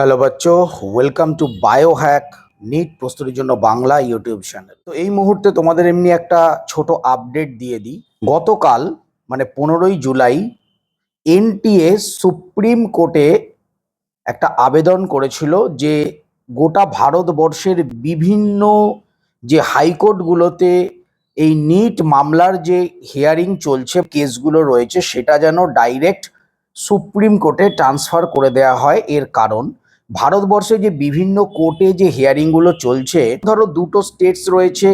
Hello বাচ্চো welcome to bio hack NEET প্রস্তুতির জন্য Bangla YouTube channel তো এই মুহূর্তে তোমাদের এমনি একটা ছোট আপডেট দিয়ে দিই। গতকাল মানে পনেরোই জুলাই এনটিএ সুপ্রিম কোর্টে একটা আবেদন করেছিল যে গোটা ভারতবর্ষের বিভিন্ন যে হাইকোর্টগুলোতে এই নিট মামলার যে হিয়ারিং চলছে, কেসগুলো রয়েছে, সেটা যেন ডাইরেক্ট সুপ্রিম কোর্টে ট্রান্সফার করে দেওয়া হয়। এর কারণ ভারতবর্ষে যে বিভিন্ন কোর্টে যে হিয়ারিংগুলো চলছে, ধরো দুটো স্টেটস রয়েছে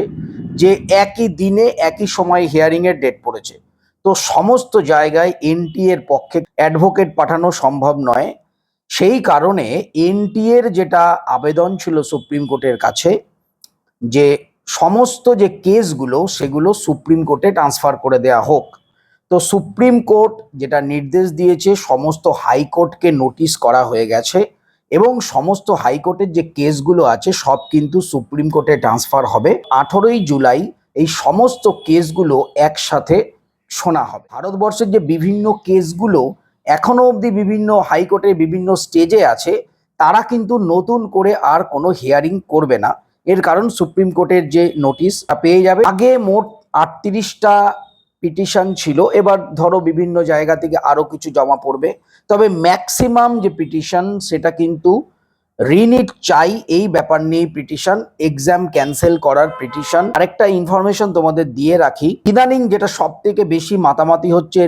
যে একই দিনে একই সময় হিয়ারিংয়ের ডেট পড়েছে। তো সমস্ত জায়গায় এনটি এর পক্ষে অ্যাডভোকেট পাঠানো সম্ভব নয়। সেই কারণে এনটি এর যেটা আবেদন ছিল সুপ্রিম কোর্টের কাছে, যে সমস্ত যে কেসগুলো সেগুলো সুপ্রিম কোর্টে ট্রান্সফার করে দেয়া হোক। তো সুপ্রিম কোর্ট যেটা নির্দেশ দিয়েছে, সমস্ত হাইকোর্টকে নোটিশ করা হয়ে গেছে। এবং সমস্ত হাইকোর্টের যে কেসগুলো আছে, সব কিন্তু সুপ্রিম কোর্টে ট্রান্সফার হবে। আঠেরোই জুলাই এই সমস্ত কেসগুলো একসাথে শোনা হবে। ভারতবর্ষের যে বিভিন্ন কেসগুলো এখনও অবধি বিভিন্ন হাইকোর্টের বিভিন্ন স্টেজে আছে, তারা কিন্তু নতুন করে আর কোনো হিয়ারিং করবে না। এর কারণ সুপ্রিম কোর্টের যে নোটিশ পেয়ে যাবে। আগে মোট আটত্রিশটা পিটিশন ছিল। এবার ধরো বিভিন্ন জায়গা থেকে আরও কিছু জমা পড়বে। তবে ম্যাক্সিমাম যে পিটিশন, সেটা কিন্তু রিনিট চাই এই ব্যাপার নিয়ে পিটিশন এক্সাম ক্যান্সেল করার পিটিশন। আরেকটা ইনফরমেশন তোমাদের দিয়ে রাখি। ইদানিং যেটা সব থেকে বেশি মাতামাতি হচ্ছে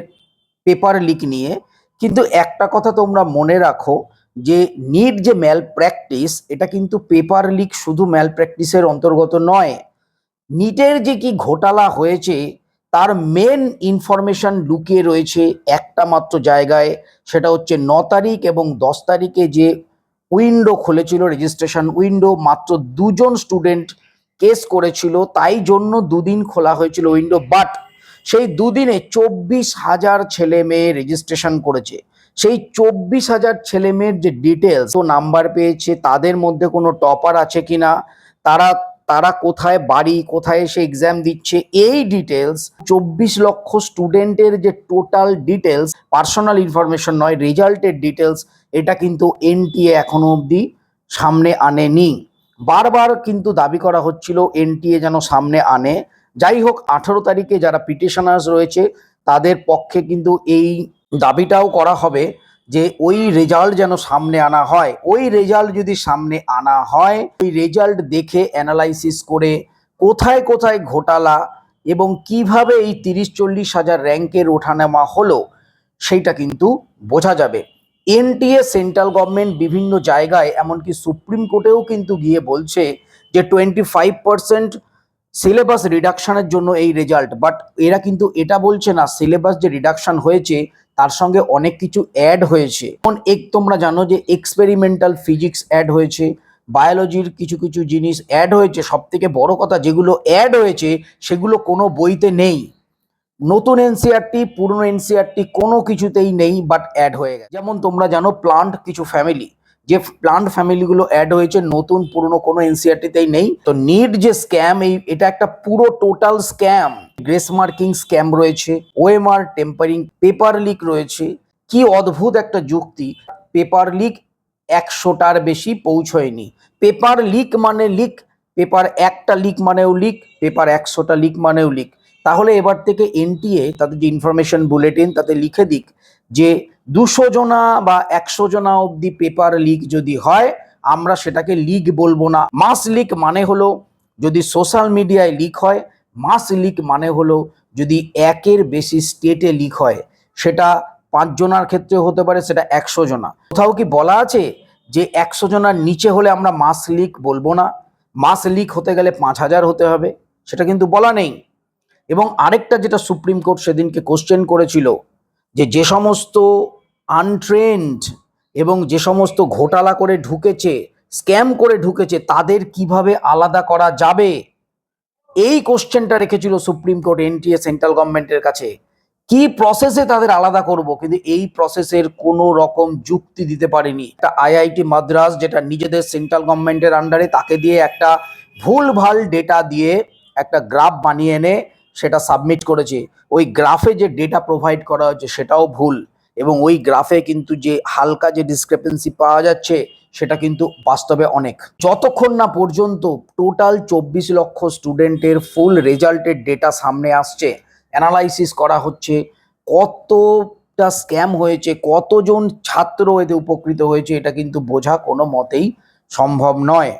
পেপার লিক নিয়ে। কিন্তু একটা কথা তোমরা মনে রাখো, যে নিট যে ম্যাল প্র্যাকটিস এটা কিন্তু পেপার লিক শুধু ম্যাল প্র্যাকটিসের অন্তর্গত নয়। নিটের যে কি ঘোটালা হয়েছে তার মেন ইনফরমেশন লুকিয়ে রয়েছে একটা মাত্র জায়গায়, সেটা হচ্ছে ন তারিখ এবং দশ তারিখে যে উইন্ডো খুলেছিল রেজিস্ট্রেশন উইন্ডো মাত্র দুজন স্টুডেন্ট কেস করেছিল, তাই জন্য দুদিন খোলা হয়েছিল উইন্ডো বাট সেই দুদিনে চব্বিশ হাজার ছেলে মেয়ে রেজিস্ট্রেশন করেছে। সেই চব্বিশ হাজার ছেলে মেয়ের যে ডিটেলস ও নাম্বার পেয়েছে, তাদের মধ্যে কোনো টপার আছে কিনা, তারা তারা কোথায় বাড়ি, কোথায় এসে এক্সাম দিচ্ছে, এই ডিটেলস চব্বিশ লক্ষ স্টুডেন্টের যে টোটাল ডিটেলস পার্সোনাল ইনফরমেশন নয় রেজাল্টের ডিটেলস এটা কিন্তু এনটিএ এখনও অবধি সামনে আনেনি। বারবার কিন্তু দাবি করা হচ্ছিল এনটিএ যেন সামনে আনে। যাই হোক, আঠারো তারিখে যারা পিটিশনার্স রয়েছে, তাদের পক্ষে কিন্তু এই দাবিটাও করা হবে। যে ওই রেজাল্ট যেন সামনে আনা হয়, ওই রেজাল্ট যদি সামনে আনা হয়, ওই রেজাল্ট দেখে অ্যানালাইসিস করে কোথায় কোথায় ঘোটালা এবং কীভাবে এই তিরিশ চল্লিশ হাজার র্যাঙ্কের ওঠানামা হলো, সেইটা কিন্তু বোঝা যাবে। এনটিএ, সেন্ট্রাল গভর্নমেন্ট বিভিন্ন জায়গায়, এমনকি সুপ্রিম কোর্টেও কিন্তু গিয়ে বলছে যে টোয়েন্টি ফাইভ পার্সেন্ট সিলেবাস রিডাকশানের জন্য এই রেজাল্ট বাট এরা কিন্তু এটা বলছে না সিলেবাস যে রিডাকশান হয়েছে তার সঙ্গে অনেক কিছু অ্যাড হয়েছে। যেমন এক তোমরা জানো যে এক্সপেরিমেন্টাল ফিজিক্স অ্যাড হয়েছে বায়োলজির কিছু কিছু জিনিস অ্যাড হয়েছে সব থেকে বড় কথা যেগুলো অ্যাড হয়েছে, সেগুলো কোনো বইতে নেই। নতুন এনসিআরটি পুরনো এনসিআরটি কোনো কিছুতেই নেই বাট অ্যাড হয়ে গেছে। যেমন তোমরা জানো প্লান্ট কিছু ফ্যামিলি যে প্লান্ট ফ্যামিলিগুলো অ্যাড হয়েছে, নতুন, পুরনো কোনো এনসিআরটিতেই নেই। তো নিট যে স্ক্যাম এই, এটা একটা পুরো total scam grace marking scam রয়েছে ওএমআর টেম্পারিং পেপার লিক রয়েছে। কি অদ্ভুত একটা যুক্তি। পেপার লিক একশোটার বেশি পৌঁছয়নি। পেপার লিক মানে লিক পেপার একটা লিক মানেও লিক পেপার একশোটা লিক মানেও লিক তাহলে এবার থেকে এনটিএ তাদের যে ইনফরমেশন বুলেটিন তাতে লিখে দিক যে দুশো জনা বা একশো জনা অবধি পেপার লিক যদি হয়, আমরা সেটাকে লিক বলব না। মাস লিক মানে হলো যদি সোশ্যাল মিডিয়ায় লিক হয় মাস লিক মানে হলো যদি একের বেশি স্টেটে লিক হয়, সেটা পাঁচ জনার ক্ষেত্রে হতে পারে, সেটা একশো জনা। কোথাও কি বলা আছে যে একশো জনার নিচে হলে আমরা মাস লিক বলব না? মাস লিক হতে গেলে পাঁচ হাজার হতে হবে, সেটা কিন্তু বলা নেই। এবং আরেকটা যেটা সুপ্রিম কোর্ট সেদিনকে কোশ্চেন করেছিল যে যে সমস্ত আনট্রেন্ড এবং যে সমস্ত ঘোটালা করে ঢুকেছে স্ক্যাম করে ঢুকেছে, তাদের কীভাবে আলাদা করা যাবে? এই কোশ্চেনটা রেখেছিল সুপ্রিম কোর্ট এনটিএ সেন্ট্রাল গভর্নমেন্টের কাছে। কি প্রসেসে তাদের আলাদা করব? কিন্তু এই প্রসেসের কোনো রকম যুক্তি দিতে পারেনি। একটা আইআইটি মাদ্রাস যেটা নিজেদের সেন্ট্রাল গভর্নমেন্টের আন্ডারে তাকে দিয়ে একটা ভুলভাল ডেটা দিয়ে একটা গ্রাফ বানিয়ে এনে সেটা সাবমিট করেছে। ওই গ্রাফে যে ডেটা প্রোভাইড করা হয়েছে, সেটাও ভুল। এবং ওই গ্রাফে কিন্তু যে হালকা যে ডিসক্রিপেন্সি পাওয়া যাচ্ছে, সেটা কিন্তু বাস্তবে অনেক। যতক্ষণ না পর্যন্ত টোটাল চব্বিশ লক্ষ স্টুডেন্টের ফুল রেজাল্টের ডেটা সামনে আসছে অ্যানালাইসিস করা হচ্ছে, কতটা স্ক্যাম হয়েছে, কতজন ছাত্র এতে উপকৃত হয়েছে, এটা কিন্তু বোঝা কোনো মতেই সম্ভব নয়।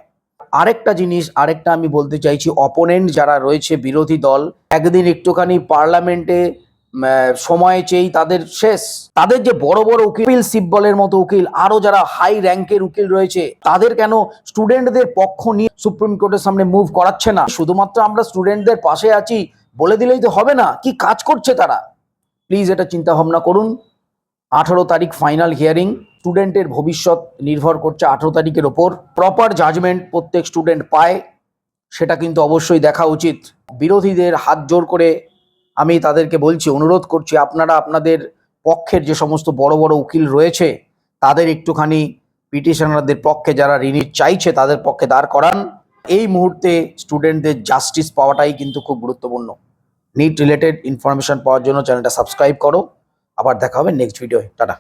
আরেকটা জিনিস, আরেকটা আমি বলতে চাইছি অপোনেন্ট যারা রয়েছে বিরোধী দল, একদিন একটুখানি পার্লামেন্টে সময় চেয়েই তাদের শেষ। তাদের যে বড় বড় উকিল সিব্বলের মতো উকিল, আরও যারা হাই র্যাঙ্কের উকিল রয়েছে, তাদের কেন স্টুডেন্টদের পক্ষ নিয়ে সুপ্রিম কোর্টের সামনে মুভ করাচ্ছে না? শুধুমাত্র আমরা স্টুডেন্টদের পাশে আছি বলে দিলেই তো হবে না। কি কাজ করছে তারা? প্লিজ এটা চিন্তা ভাবনা করুন। আঠারো তারিখ ফাইনাল হিয়ারিং স্টুডেন্টের ভবিষ্যৎ নির্ভর করছে আঠারো তারিখের ওপর। প্রপার জাজমেন্ট প্রত্যেক স্টুডেন্ট পায়, সেটা কিন্তু অবশ্যই দেখা উচিত। বিরোধীদের হাত জোর করে আমি তাদেরকে বলছি, অনুরোধ করছি, আপনারা আপনাদের পক্ষের যে সমস্ত বড় বড় উকিল রয়েছে, তাদের একটুখানি পিটিশনারদের পক্ষে যারা রিনিট চাইছে, তাদের পক্ষে দাঁড় করান। এই মুহূর্তে স্টুডেন্টদের জাস্টিস পাওয়াটাই কিন্তু খুব গুরুত্বপূর্ণ। নিট রিলেটেড ইনফরমেশন পাওয়ার জন্য চ্যানেলটা সাবস্ক্রাইব করো। আবার দেখা হবে নেক্সট ভিডিও টাটা।